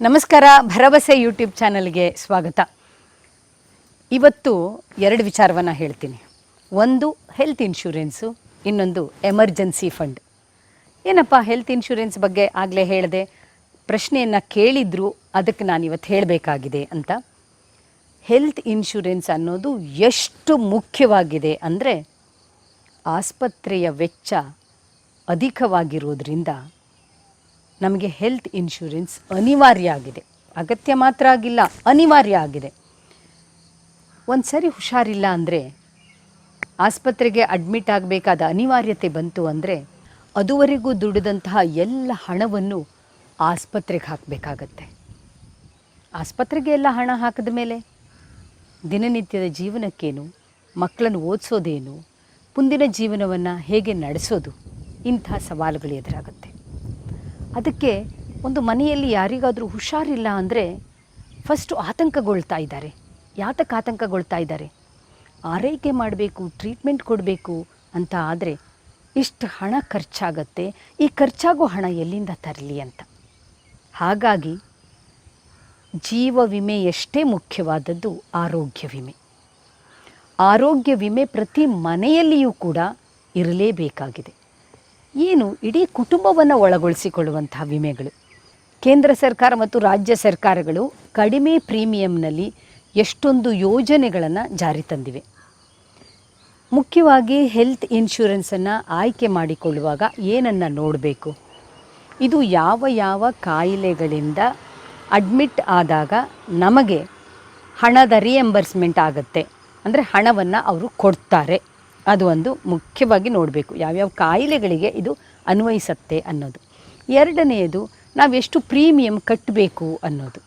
ನಮಸ್ಕಾರ, ಭರವಸೆ ಯೂಟ್ಯೂಬ್ ಚಾನಲ್ಗೆ ಸ್ವಾಗತ. ಇವತ್ತು ಎರಡು ವಿಚಾರವನ್ನು ಹೇಳ್ತೀನಿ. ಒಂದು ಹೆಲ್ತ್ ಇನ್ಶೂರೆನ್ಸು ಇನ್ನೊಂದು ಎಮರ್ಜೆನ್ಸಿ ಫಂಡ್ ಏನಪ್ಪ ಹೆಲ್ತ್ ಇನ್ಶೂರೆನ್ಸ್ ಬಗ್ಗೆ ಆಗಲೇ ಹೇಳಿದೆ? ಪ್ರಶ್ನೆಯನ್ನು ಕೇಳಿದ್ರು ಅದಕ್ಕೆ ನಾನು ಇವತ್ತು ಹೇಳಬೇಕಾಗಿದೆ ಅಂತ. ಹೆಲ್ತ್ ಇನ್ಶೂರೆನ್ಸ್ ಅನ್ನೋದು ಎಷ್ಟು ಮುಖ್ಯವಾಗಿದೆ ಅಂದರೆ ಆಸ್ಪತ್ರೆಯ ವೆಚ್ಚ ಅಧಿಕವಾಗಿರೋದ್ರಿಂದ ನಮಗೆ ಹೆಲ್ತ್ ಇನ್ಶೂರೆನ್ಸ್ ಅನಿವಾರ್ಯ ಆಗಿದೆ. ಅಗತ್ಯ ಮಾತ್ರ ಆಗಿಲ್ಲ, ಅನಿವಾರ್ಯ ಆಗಿದೆ. ಒಂದು ಸರಿ ಹುಷಾರಿಲ್ಲ ಅಂದರೆ, ಆಸ್ಪತ್ರೆಗೆ ಅಡ್ಮಿಟ್ ಆಗಬೇಕಾದ ಅನಿವಾರ್ಯತೆ ಬಂತು ಅಂದರೆ, ಅದುವರೆಗೂ ದುಡಿದಂತಹ ಎಲ್ಲ ಹಣವನ್ನು ಆಸ್ಪತ್ರೆಗೆ ಹಾಕಬೇಕಾಗತ್ತೆ. ಆಸ್ಪತ್ರೆಗೆ ಎಲ್ಲ ಹಣ ಹಾಕಿದ ಮೇಲೆ ದಿನನಿತ್ಯದ ಜೀವನಕ್ಕೇನು, ಮಕ್ಕಳನ್ನು ಓದಿಸೋದೇನು, ಮುಂದಿನ ಜೀವನವನ್ನು ಹೇಗೆ ನಡೆಸೋದು ಇಂಥ ಸವಾಲುಗಳು ಎದುರಾಗುತ್ತೆ. ಅದಕ್ಕೆ ಒಂದು ಮನೆಯಲ್ಲಿ ಯಾರಿಗಾದರೂ ಹುಷಾರಿಲ್ಲ ಅಂದರೆ ಫಸ್ಟು ಆತಂಕಗೊಳ್ತಾ ಇದ್ದಾರೆ. ಯಾತಕ್ಕೆ ಆತಂಕಗೊಳ್ತಾ ಇದ್ದಾರೆ? ಆರೈಕೆ ಮಾಡಬೇಕು ಟ್ರೀಟ್ಮೆಂಟ್ ಕೊಡಬೇಕು ಅಂತ ಆದರೆ ಇಷ್ಟು ಹಣ ಖರ್ಚಾಗತ್ತೆ. ಈ ಖರ್ಚಾಗೋ ಹಣ ಎಲ್ಲಿಂದ ತರಲಿ ಅಂತ. ಹಾಗಾಗಿ ಜೀವ ವಿಮೆ ಎಷ್ಟೇ ಮುಖ್ಯವಾದದ್ದು ಆರೋಗ್ಯ ವಿಮೆ. ಆರೋಗ್ಯ ವಿಮೆ ಪ್ರತಿ ಮನೆಯಲ್ಲಿಯೂ ಕೂಡ ಇರಲೇಬೇಕಾಗಿದೆ. ಏನು ಇಡೀ ಕುಟುಂಬವನ್ನು ಒಳಗೊಳಿಸಿಕೊಳ್ಳುವಂತಹ ವಿಮೆಗಳು. ಕೇಂದ್ರ ಸರ್ಕಾರ ಮತ್ತು ರಾಜ್ಯ ಸರ್ಕಾರಗಳು ಕಡಿಮೆ ಪ್ರೀಮಿಯಂನಲ್ಲಿ ಎಷ್ಟೊಂದು ಯೋಜನೆಗಳನ್ನು ಜಾರಿ ತಂದಿವೆ. ಮುಖ್ಯವಾಗಿ ಹೆಲ್ತ್ ಇನ್ಶೂರೆನ್ಸನ್ನು ಆಯ್ಕೆ ಮಾಡಿಕೊಳ್ಳುವಾಗ ಏನನ್ನು ನೋಡಬೇಕು? ಇದು ಯಾವ ಯಾವ ಕಾಯಿಲೆಗಳಿಂದ ಅಡ್ಮಿಟ್ ಆದಾಗ ನಮಗೆ ಹಣದ ರಿಯಂಬರ್ಸ್ಮೆಂಟ್ ಆಗುತ್ತೆ. ಅಂದರೆ ಹಣವನ್ನು ಅವರು ಕೊಡ್ತಾರೆ. ಅದು ಒಂದು ಮುಖ್ಯವಾಗಿ ನೋಡಬೇಕು. ಯಾವ್ಯಾವ ಕಾಯಿಲೆಗಳಿಗೆ ಇದು ಅನ್ವಯಿಸತ್ತೆ ಅನ್ನೋದು. ಎರಡನೆಯದು ನಾವೆಷ್ಟು ಪ್ರೀಮಿಯಂ ಕಟ್ಟಬೇಕು ಅನ್ನೋದು.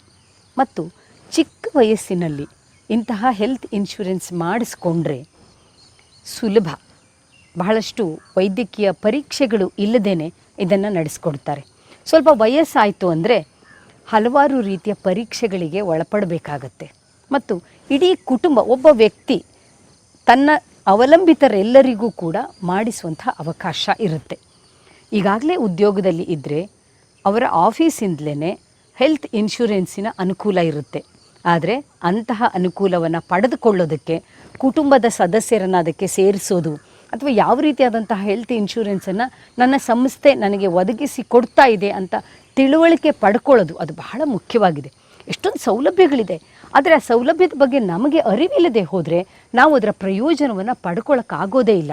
ಮತ್ತು ಚಿಕ್ಕ ವಯಸ್ಸಿನಲ್ಲಿ ಇಂತಹ ಹೆಲ್ತ್ ಇನ್ಶೂರೆನ್ಸ್ ಮಾಡಿಸ್ಕೊಂಡ್ರೆ ಸುಲಭ. ಬಹಳಷ್ಟು ವೈದ್ಯಕೀಯ ಪರೀಕ್ಷೆಗಳು ಇಲ್ಲದೇ ಇದನ್ನು ನಡೆಸ್ಕೊಡ್ತಾರೆ. ಸ್ವಲ್ಪ ವಯಸ್ಸಾಯಿತು ಅಂದರೆ ಹಲವಾರು ರೀತಿಯ ಪರೀಕ್ಷೆಗಳಿಗೆ ಒಳಪಡಬೇಕಾಗತ್ತೆ. ಮತ್ತು ಇಡೀ ಕುಟುಂಬ, ಒಬ್ಬ ವ್ಯಕ್ತಿ ತನ್ನ ಅವಲಂಬಿತರೆಲ್ಲರಿಗೂ ಕೂಡ ಮಾಡಿಸುವಂಥ ಅವಕಾಶ ಇರುತ್ತೆ. ಈಗಾಗಲೇ ಉದ್ಯೋಗದಲ್ಲಿ ಇದ್ದರೆ ಅವರ ಆಫೀಸಿಂದಲೇ ಹೆಲ್ತ್ ಇನ್ಶೂರೆನ್ಸಿನ ಅನುಕೂಲ ಇರುತ್ತೆ. ಆದರೆ ಅಂತಹ ಅನುಕೂಲವನ್ನು ಪಡೆದುಕೊಳ್ಳೋದಕ್ಕೆ, ಕುಟುಂಬದ ಸದಸ್ಯರನ್ನು ಅದಕ್ಕೆ ಸೇರಿಸೋದು ಅಥವಾ ಯಾವ ರೀತಿಯಾದಂತಹ ಹೆಲ್ತ್ ಇನ್ಶೂರೆನ್ಸನ್ನು ನನ್ನ ಸಂಸ್ಥೆ ನನಗೆ ಒದಗಿಸಿ ಕೊಡ್ತಾ ಇದೆ ಅಂತ ತಿಳುವಳಿಕೆ ಪಡ್ಕೊಳ್ಳೋದು ಅದು ಬಹಳ ಮುಖ್ಯವಾಗಿದೆ. ಎಷ್ಟೊಂದು ಸೌಲಭ್ಯಗಳಿದೆ. ಆದರೆ ಆ ಸೌಲಭ್ಯದ ಬಗ್ಗೆ ನಮಗೆ ಅರಿವಿಲ್ಲದೆ ಹೋದರೆ ನಾವು ಅದರ ಪ್ರಯೋಜನವನ್ನು ಪಡ್ಕೊಳ್ಳೋಕ್ಕಾಗೋದೇ ಇಲ್ಲ.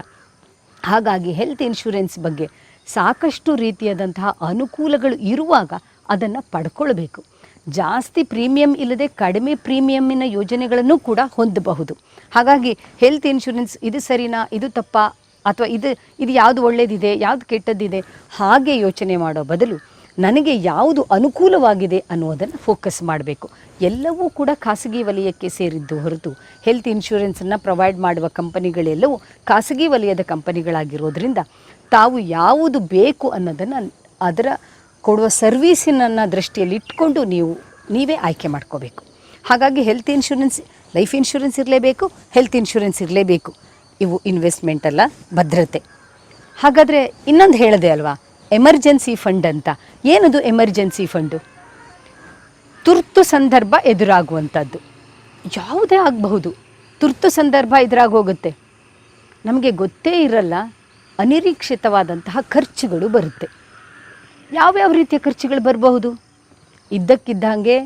ಹಾಗಾಗಿ ಹೆಲ್ತ್ ಇನ್ಶೂರೆನ್ಸ್ ಬಗ್ಗೆ ಸಾಕಷ್ಟು ರೀತಿಯಾದಂತಹ ಅನುಕೂಲಗಳು ಇರುವಾಗ ಅದನ್ನು ಪಡ್ಕೊಳ್ಬೇಕು. ಜಾಸ್ತಿ ಪ್ರೀಮಿಯಂ ಇಲ್ಲದೆ ಕಡಿಮೆ ಪ್ರೀಮಿಯಮ್ಮಿನ ಯೋಜನೆಗಳನ್ನು ಕೂಡ ಹೊಂದಬಹುದು. ಹಾಗಾಗಿ ಹೆಲ್ತ್ ಇನ್ಶೂರೆನ್ಸ್ ಇದು ಸರಿನಾ, ಇದು ತಪ್ಪಾ, ಅಥವಾ ಇದು ಇದು ಯಾವುದು ಒಳ್ಳೆಯದಿದೆ ಯಾವುದು ಕೆಟ್ಟದ್ದಿದೆ ಹಾಗೆ ಯೋಚನೆ ಮಾಡೋ ಬದಲು ನನಗೆ ಯಾವುದು ಅನುಕೂಲವಾಗಿದೆ ಅನ್ನೋದನ್ನು ಫೋಕಸ್ ಮಾಡಬೇಕು. ಎಲ್ಲವೂ ಕೂಡ ಖಾಸಗಿ ವಲಯಕ್ಕೆ ಸೇರಿದ್ದು ಹೊರತು ಹೆಲ್ತ್ ಇನ್ಶೂರೆನ್ಸನ್ನು ಪ್ರೊವೈಡ್ ಮಾಡುವ ಕಂಪನಿಗಳೆಲ್ಲವೂ ಖಾಸಗಿ ವಲಯದ ಕಂಪನಿಗಳಾಗಿರೋದ್ರಿಂದ ತಾವು ಯಾವುದು ಬೇಕು ಅನ್ನೋದನ್ನು ಅದರ ಕೊಡುವ ಸರ್ವೀಸಿನ ದೃಷ್ಟಿಯಲ್ಲಿ ಇಟ್ಕೊಂಡು ನೀವು, ನೀವೇ ಆಯ್ಕೆ ಮಾಡ್ಕೋಬೇಕು. ಹಾಗಾಗಿ ಹೆಲ್ತ್ ಇನ್ಶೂರೆನ್ಸ್ ಲೈಫ್ ಇನ್ಶೂರೆನ್ಸ್ ಇರಲೇಬೇಕು ಹೆಲ್ತ್ ಇನ್ಶೂರೆನ್ಸ್ ಇರಲೇಬೇಕು. ಇವು ಇನ್ವೆಸ್ಟ್ಮೆಂಟ್ ಅಲ್ಲ, ಭದ್ರತೆ. ಹಾಗಾದರೆ ಇನ್ನೊಂದು ಹೇಳಿದೆ ಅಲ್ವಾ? ಎಮರ್ಜೆನ್ಸಿ ಫಂಡ್ ಅಂತ. ಏನದು ಎಮರ್ಜೆನ್ಸಿ ಫಂಡು? ತುರ್ತು ಸಂದರ್ಭ ಎದುರಾಗುವಂಥದ್ದು. ಯಾವುದೇ ಆಗಬಹುದು. ತುರ್ತು ಸಂದರ್ಭ ಎದುರಾಗೋಗುತ್ತೆ. ನಮಗೆ ಗೊತ್ತೇ ಇರಲ್ಲ, ಅನಿರೀಕ್ಷಿತವಾದಂತಹ ಖರ್ಚುಗಳು ಬರುತ್ತೆ. ಯಾವ್ಯಾವ ರೀತಿಯ ಖರ್ಚುಗಳು ಬರಬಹುದು? ಇದ್ದಕ್ಕಿದ್ದಂಗೆ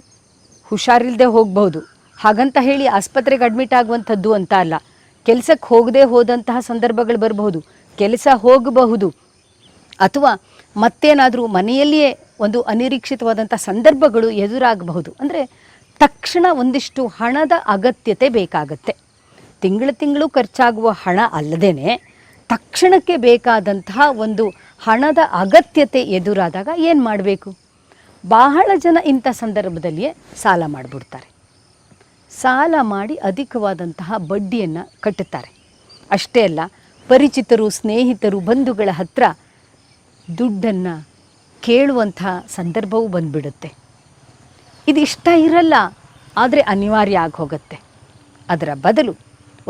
ಹುಷಾರಿಲ್ಲದೆ ಹೋಗಬಹುದು. ಹಾಗಂತ ಹೇಳಿ ಆಸ್ಪತ್ರೆಗೆ ಅಡ್ಮಿಟ್ ಆಗುವಂಥದ್ದು ಅಂತ ಅಲ್ಲ. ಕೆಲಸಕ್ಕೆ ಹೋಗದೆ ಹೋದಂತಹ ಸಂದರ್ಭಗಳು ಬರಬಹುದು. ಕೆಲಸ ಹೋಗಬಹುದು. ಅಥವಾ ಮತ್ತೇನಾದರೂ ಮನೆಯಲ್ಲಿಯೇ ಒಂದು ಅನಿರೀಕ್ಷಿತವಾದಂಥ ಸಂದರ್ಭಗಳು ಎದುರಾಗಬಹುದು. ಅಂದರೆ ತಕ್ಷಣ ಒಂದಿಷ್ಟು ಹಣದ ಅಗತ್ಯತೆ ಬೇಕಾಗತ್ತೆ. ತಿಂಗಳು ತಿಂಗಳು ಖರ್ಚಾಗುವ ಹಣ ಅಲ್ಲದೇ ತಕ್ಷಣಕ್ಕೆ ಬೇಕಾದಂತಹ ಒಂದು ಹಣದ ಅಗತ್ಯತೆ ಎದುರಾದಾಗ ಏನು ಮಾಡಬೇಕು? ಬಹಳ ಜನ ಇಂಥ ಸಂದರ್ಭದಲ್ಲಿಯೇ ಸಾಲ ಮಾಡಿಬಿಡ್ತಾರೆ. ಸಾಲ ಮಾಡಿ ಅಧಿಕವಾದಂತಹ ಬಡ್ಡಿಯನ್ನು ಕಟ್ಟುತ್ತಾರೆ. ಅಷ್ಟೇ ಅಲ್ಲ, ಪರಿಚಿತರು, ಸ್ನೇಹಿತರು, ಬಂಧುಗಳ ಹತ್ರ ದುಡ್ಡನ್ನು ಕೇಳುವಂಥ ಸಂದರ್ಭವೂ ಬಂದ್ಬಿಡುತ್ತೆ. ಇದು ಇಷ್ಟ ಇರಲ್ಲ, ಆದರೆ ಅನಿವಾರ್ಯ ಆಗಿ ಹೋಗುತ್ತೆ ಅದರ ಬದಲು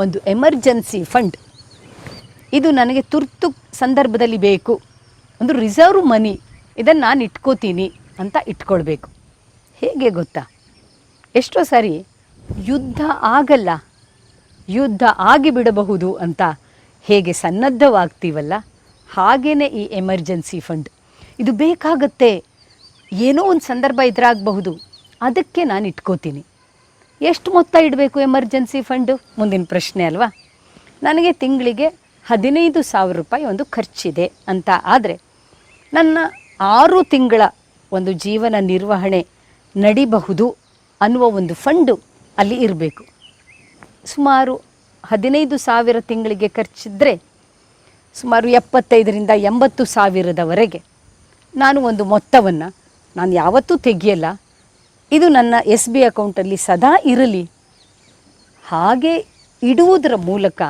ಒಂದು ಎಮರ್ಜೆನ್ಸಿ ಫಂಡ್. ಇದು ನನಗೆ ತುರ್ತು ಸಂದರ್ಭದಲ್ಲಿ ಬೇಕು. ಒಂದು ರಿಸರ್ವ್ ಮನಿ, ಇದನ್ನು ನಾನು ಇಟ್ಕೋತೀನಿ ಅಂತ ಇಟ್ಕೊಳ್ಬೇಕು. ಹೇಗೆ ಗೊತ್ತಾ? ಎಷ್ಟೋ ಸಾರಿ ಯುದ್ಧ ಆಗಲ್ಲ, ಯುದ್ಧ ಆಗಿಬಿಡಬಹುದು ಅಂತ ಹೇಗೆ ಸನ್ನದ್ಧವಾಗ್ತೀವಲ್ಲ? ಹಾಗೇನೆ ಈ ಎಮರ್ಜೆನ್ಸಿ ಫಂಡ್. ಇದು ಬೇಕಾಗತ್ತೆ. ಏನೋ ಒಂದು ಸಂದರ್ಭ ಇದ್ರಾಗಬಹುದು. ಅದಕ್ಕೆ ನಾನು ಇಟ್ಕೋತೀನಿ. ಎಷ್ಟು ಮೊತ್ತ ಇಡಬೇಕು ಎಮರ್ಜೆನ್ಸಿ ಫಂಡು? ಮುಂದಿನ ಪ್ರಶ್ನೆ ಅಲ್ವಾ? ನನಗೆ ತಿಂಗಳಿಗೆ ಹದಿನೈದು ಸಾವಿರ ರೂಪಾಯಿ ಒಂದು ಖರ್ಚಿದೆ ಅಂತ ಆದರೆ ನನ್ನ ಆರು ತಿಂಗಳ ಒಂದು ಜೀವನ ನಿರ್ವಹಣೆ ನಡಿಬಹುದು ಅನ್ನುವ ಒಂದು ಫಂಡು ಅಲ್ಲಿ ಇರಬೇಕು. ಸುಮಾರು ಹದಿನೈದು ಸಾವಿರ ತಿಂಗಳಿಗೆ ಖರ್ಚಿದ್ರೆ ಸುಮಾರು ಎಪ್ಪತ್ತೈದರಿಂದ ಎಂಬತ್ತು ಸಾವಿರದವರೆಗೆ ನಾನು ಒಂದು ಮೊತ್ತವನ್ನು ನಾನು ಯಾವತ್ತೂ ತೆಗಿಯಲ್ಲ. ಇದು ನನ್ನ ಎಸ್ ಬಿ ಅಕೌಂಟಲ್ಲಿ ಸದಾ ಇರಲಿ. ಹಾಗೆ ಇಡುವುದರ ಮೂಲಕ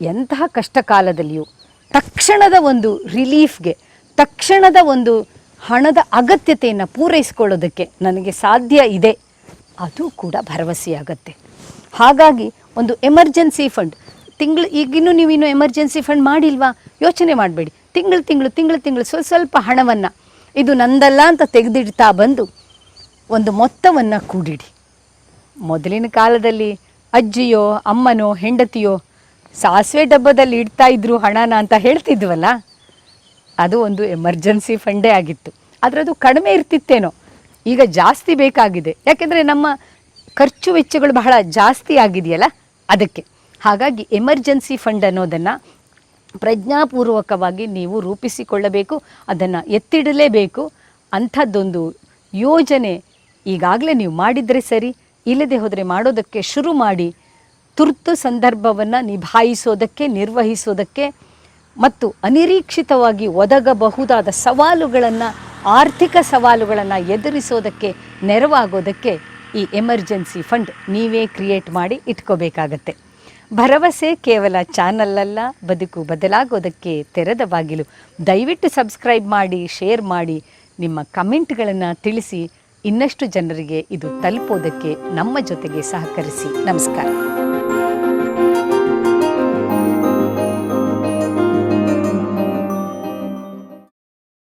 ಎಂತಹ ಕಷ್ಟ ಕಾಲದಲ್ಲಿಯೂ ತಕ್ಷಣದ ಒಂದು ರಿಲೀಫ್ಗೆ, ತಕ್ಷಣದ ಒಂದು ಹಣದ ಅಗತ್ಯತೆಯನ್ನು ಪೂರೈಸ್ಕೊಳ್ಳೋದಕ್ಕೆ ನನಗೆ ಸಾಧ್ಯ ಇದೆ. ಅದು ಕೂಡ ಭರವಸೆಯಾಗತ್ತೆ. ಹಾಗಾಗಿ ಒಂದು ಎಮರ್ಜೆನ್ಸಿ ಫಂಡ್ ತಿಂಗಳು ಈಗಿನ್ನೂ ನೀವು ಇನ್ನೂ ಎಮರ್ಜೆನ್ಸಿ ಫಂಡ್ ಮಾಡಿಲ್ವಾ? ಯೋಚನೆ ಮಾಡಬೇಡಿ. ತಿಂಗಳು ತಿಂಗಳು ತಿಂಗಳು ತಿಂಗಳು ಸ್ವಲ್ಪ ಸ್ವಲ್ಪ ಹಣವನ್ನು. ಇದು ನಂದಲ್ಲ ಅಂತ ತೆಗೆದಿಡ್ತಾ ಬಂದು ಒಂದು ಮೊತ್ತವನ್ನು ಕೂಡಿಡಿ. ಮೊದಲಿನ ಕಾಲದಲ್ಲಿ ಅಜ್ಜಿಯೋ, ಅಮ್ಮನೋ, ಹೆಂಡತಿಯೋ ಸಾಸಿವೆ ಡಬ್ಬದಲ್ಲಿ ಇಡ್ತಾ ಇದ್ರು ಹಣನ ಅಂತ ಹೇಳ್ತಿದ್ವಲ್ಲ? ಅದು ಒಂದು ಎಮರ್ಜೆನ್ಸಿ ಫಂಡೇ ಆಗಿತ್ತು. ಆದರೆ ಅದು ಕಡಿಮೆ ಇರ್ತಿತ್ತೇನೋ? ಈಗ ಜಾಸ್ತಿ ಬೇಕಾಗಿದೆ. ಯಾಕೆಂದರೆ ನಮ್ಮ ಖರ್ಚು ವೆಚ್ಚಗಳು ಬಹಳ ಜಾಸ್ತಿ ಆಗಿದೆಯಲ್ಲ? ಅದಕ್ಕೆ. ಹಾಗಾಗಿ ಎಮರ್ಜೆನ್ಸಿ ಫಂಡ್ ಅನ್ನೋದನ್ನು ಪ್ರಜ್ಞಾಪೂರ್ವಕವಾಗಿ ನೀವು ರೂಪಿಸಿಕೊಳ್ಳಬೇಕು, ಅದನ್ನು ಎತ್ತಿಡಲೇಬೇಕು. ಅಂಥದ್ದೊಂದು ಯೋಜನೆ ಈಗಾಗಲೇ ನೀವು ಮಾಡಿದರೆ ಸರಿ, ಇಲ್ಲದೆ ಹೋದರೆ ಮಾಡೋದಕ್ಕೆ ಶುರು ಮಾಡಿ, ತುರ್ತು ಸಂದರ್ಭವನ್ನು ನಿಭಾಯಿಸೋದಕ್ಕೆ, ನಿರ್ವಹಿಸೋದಕ್ಕೆ ಮತ್ತು ಅನಿರೀಕ್ಷಿತವಾಗಿ ಒದಗಬಹುದಾದ ಸವಾಲುಗಳನ್ನು, ಆರ್ಥಿಕ ಸವಾಲುಗಳನ್ನು ಎದುರಿಸೋದಕ್ಕೆ ನೆರವಾಗೋದಕ್ಕೆ ಈ ಎಮರ್ಜೆನ್ಸಿ ಫಂಡ್ ನೀವೇ ಕ್ರಿಯೇಟ್ ಮಾಡಿ ಇಟ್ಕೋಬೇಕಾಗತ್ತೆ. ಭರವಸೆ ಕೇವಲ ಚಾನಲ್ ಅಲ್ಲ ಬದುಕು ಬದಲಾಗೋದಕ್ಕೆ ತೆರೆದ ಬಾಗಿಲು. ದಯವಿಟ್ಟು ಸಬ್ಸ್ಕ್ರೈಬ್ ಮಾಡಿ, ಶೇರ್ ಮಾಡಿ, ನಿಮ್ಮ ಕಮೆಂಟ್ಗಳನ್ನು ತಿಳಿಸಿ ಇನ್ನಷ್ಟು ಜನರಿಗೆ ಇದು ತಲುಪೋದಕ್ಕೆ ನಮ್ಮ ಜೊತೆಗೆ ಸಹಕರಿಸಿ. ನಮಸ್ಕಾರ.